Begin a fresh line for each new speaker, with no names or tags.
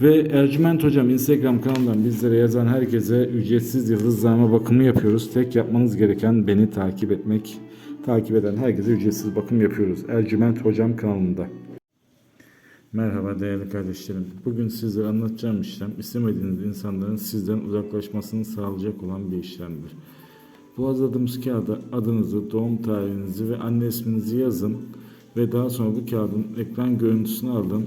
Ve Ercüment Hocam Instagram kanalından bizlere yazan herkese ücretsiz yıldızlama bakımı yapıyoruz. Tek yapmanız gereken beni takip etmek. Takip eden herkese ücretsiz bakım yapıyoruz. Ercüment Hocam kanalında. Merhaba değerli kardeşlerim. Bugün sizlere anlatacağım işlem istemediğiniz insanların sizden uzaklaşmasını sağlayacak olan bir işlemdir. Bu hazırladığımız kağıda adınızı, doğum tarihinizi ve anne isminizi yazın ve daha sonra bu kağıdın ekran görüntüsünü alın,